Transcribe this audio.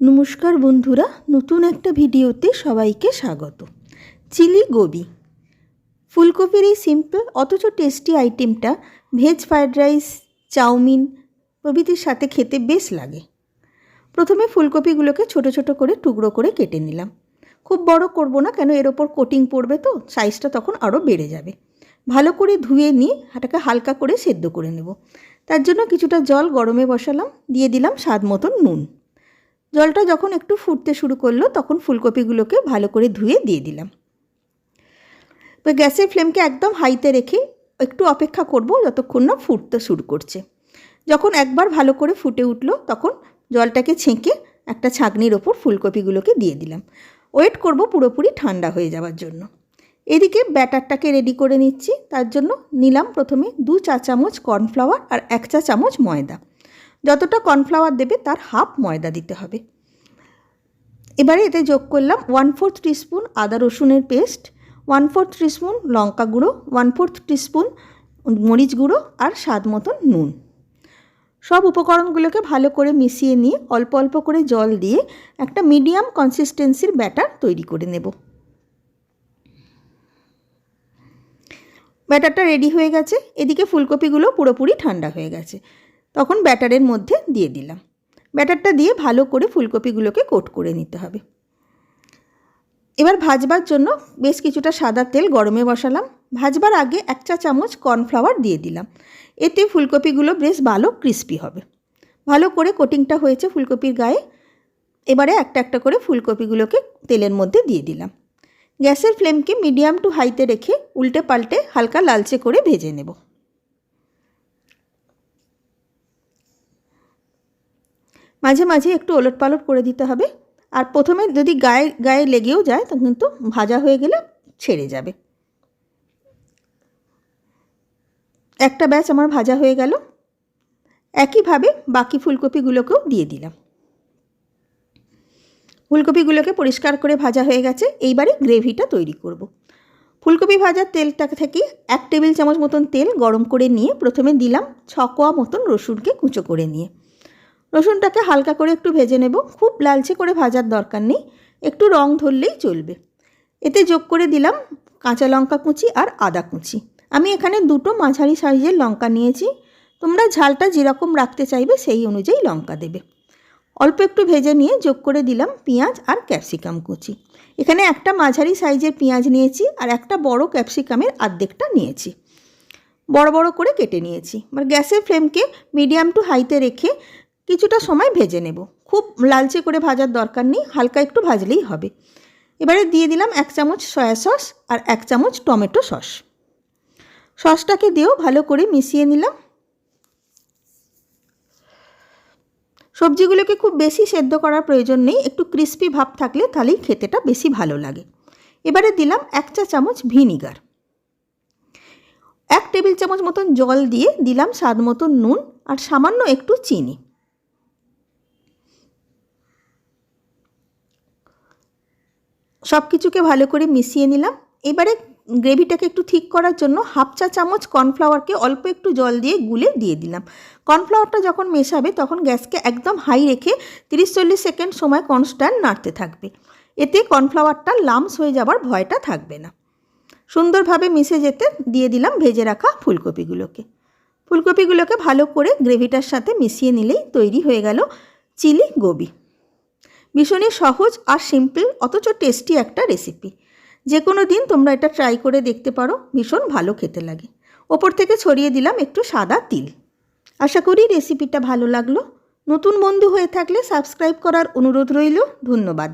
নমস্কার বন্ধুরা, নতুন একটা ভিডিওতে সবাইকে স্বাগত। চিলি গোবি। ফুলকপির এই সিম্পল অথচ টেস্টি আইটেমটা ভেজ ফ্রায়েড রাইস চাউমিন প্রভৃতির সাথে খেতে বেশ লাগে। প্রথমে ফুলকপিগুলোকে ছোট ছোট করে টুকরো করে কেটে নিলাম। খুব বড় করব না, কেন এর ওপর কোটিং পড়বে তো সাইজটা তখন আরও বেড়ে যাবে। ভালো করে ধুয়ে নিয়ে হাটাকে হালকা করে সেদ্ধ করে নেব। তার জন্য কিছুটা জল গরমে বসালাম, দিয়ে দিলাম স্বাদ মতন নুন। জলটা যখন একটু ফুটতে শুরু করল, তখন ফুলকপিগুলোকে ভালো করে ধুয়ে দিয়ে দিলাম। এবার গ্যাসের ফ্লেমকে একদম হাইতে রেখে একটু অপেক্ষা করব যতক্ষণ না ফুটতে শুরু করছে। যখন একবার ভালো করে ফুটে উঠল, তখন জলটাকে ছেঁকে একটা ছাঁকনির ওপর ফুলকপিগুলোকে দিয়ে দিলাম। ওয়েট করব পুরোপুরি ঠান্ডা হয়ে যাওয়ার জন্য। এদিকে ব্যাটারটাকে রেডি করে নিচ্ছি। তার জন্য নিলাম প্রথমে দু চা চামচ কর্নফ্লাওয়ার আর এক চা চামচ ময়দা। যতটা কর্নফ্লাওয়ার দেবে তার হাফ ময়দা দিতে হবে। এবারে এতে যোগ করলাম ওয়ান ফোর্থ টিস্পুন আদা রসুনের পেস্ট ওয়ান ফোর্থ টিস্পুন লঙ্কা গুঁড়ো ওয়ান ফোর্থ টিস্পুন মরিচ গুঁড়ো আর স্বাদ মতন নুন। সব উপকরণগুলোকে ভালো করে মিশিয়ে নিয়ে অল্প অল্প করে জল দিয়ে একটা মিডিয়াম কনসিস্টেন্সির ব্যাটার তৈরি করে নেব। ব্যাটারটা রেডি হয়ে গেছে। এদিকে ফুলকপিগুলো পুরোপুরি ঠান্ডা হয়ে গেছে। তখন ব্যাটারের মধ্যে দিয়ে দিলাম। ব্যাটারটা দিয়ে ভালো করে ফুলকপিগুলোকে কোট করে নিতে হবে। এবার ভাজবার জন্য বেশ কিছুটা সাদা তেল গরমে বসালাম। ভাজবার আগে এক চা চামচ কর্নফ্লাওয়ার দিয়ে দিলাম। এতে ফুলকপিগুলো বেশ ভালো ক্রিস্পি হবে। ভালো করে কোটিংটা হয়েছে ফুলকপির গায়ে। এবারে একটা একটা করে ফুলকপিগুলোকে তেলের মধ্যে দিয়ে দিলাম। গ্যাসের ফ্লেমকে মিডিয়াম টু হাইতে রেখে উল্টে পাল্টে হালকা লালচে করে ভেজে নেব। মাঝে মাঝে একটু ওলট পালট করে দিতে হবে। আর প্রথমে যদি গায়ে গায়ে লেগেও যায় তখন কিন্তু ভাজা হয়ে গেলে ছেড়ে যাবে। একটা ব্যাচ আমার ভাজা হয়ে গেল। একইভাবে বাকি ফুলকপিগুলোকেও দিয়ে দিলাম। ফুলকপিগুলোকে পরিষ্কার করে ভাজা হয়ে গেছে। এইবারে গ্রেভিটা তৈরি করব। ফুলকপি ভাজার তেলটা থেকে এক টেবিল চামচ মতন তেল গরম করে নিয়ে প্রথমে দিলাম ছ কোয়া মতন রসুনকে কুচো করে নিয়ে। রসুনটাকে হালকা করে একটু ভেজে নেব। খুব লালচে করে ভাজার দরকার নেই। একটু রং ধরলেই চলবে। এতে যোগ করে দিলাম কাঁচা লঙ্কা কুচি আর আদা কুচি। আমি এখানে দুটো মাঝারি সাইজের লঙ্কা নিয়েছি। তোমরা ঝালটা যেরকম রাখতে চাইবে সেই অনুযায়ী লঙ্কা দেবে। অল্প একটু ভেজে নিয়ে যোগ করে দিলাম পেঁয়াজ আর ক্যাপসিকাম কুচি। এখানে একটা মাঝারি সাইজের পেঁয়াজ নিয়েছি আর একটা বড় ক্যাপসিকামের আর্ধেকটা নিয়েছি। বড় বড় করে কেটে নিয়েছি। এবার গ্যাসের ফ্লেমকে মিডিয়াম টু হাইতে রেখে কিছুটা সময় ভেজে নেব। খুব লালচে করে ভাজার দরকার নেই, হালকা একটু ভাজলেই হবে। এবারে দিয়ে দিলাম এক চামচ সয়া সস আর এক চামচ টমেটো সস। সসটাকে দিয়েও ভালো করে মিশিয়ে নিলাম। সবজিগুলোকে খুব বেশি সেদ্ধ করার প্রয়োজন নেই, একটু ক্রিস্পি ভাব থাকলে তাহলেই খেতেটা বেশি ভালো লাগে। এবারে দিলাম এক চা চামচ ভিনিগার। এক টেবিল চামচ মতন জল দিয়ে দিলাম স্বাদ মতন নুন আর সামান্য একটু চিনি। সব কিছুকে ভালো করে মিশিয়ে নিলাম। এবারে গ্রেভিটাকে একটু ঠিক করার জন্য হাফ চা চামচ কর্নফ্লাওয়ারকে অল্প একটু জল দিয়ে গুলে দিয়ে দিলাম। কর্নফ্লাওয়ারটা যখন মেশাবে, তখন গ্যাসকে একদম হাই রেখে তিরিশ চল্লিশ সেকেন্ড সময় কনস্ট্যান্ট নাড়তে থাকবে। এতে কর্নফ্লাওয়ারটা লামস হয়ে যাবার ভয়টা থাকবে না। সুন্দরভাবে মিশে যেতে দিয়ে দিলাম ভেজে রাখা ফুলকপিগুলোকে। ফুলকপিগুলোকে ভালো করে গ্রেভিটার সাথে মিশিয়ে নিলেই তৈরি হয়ে গেল চিলি গোবি। ভীষণই সহজ আর সিম্পল অথচ টেস্টি একটা রেসিপি যে কোনো দিন তোমরা এটা ট্রাই করে দেখতে পারো, ভীষণ ভালো খেতে লাগে। ওপর থেকে ছড়িয়ে দিলাম একটু সাদা তিল। আশা করি রেসিপিটা ভালো লাগল। নতুন বন্ধু হয়ে থাকলে সাবস্ক্রাইব করার অনুরোধ রইল। ধন্যবাদ।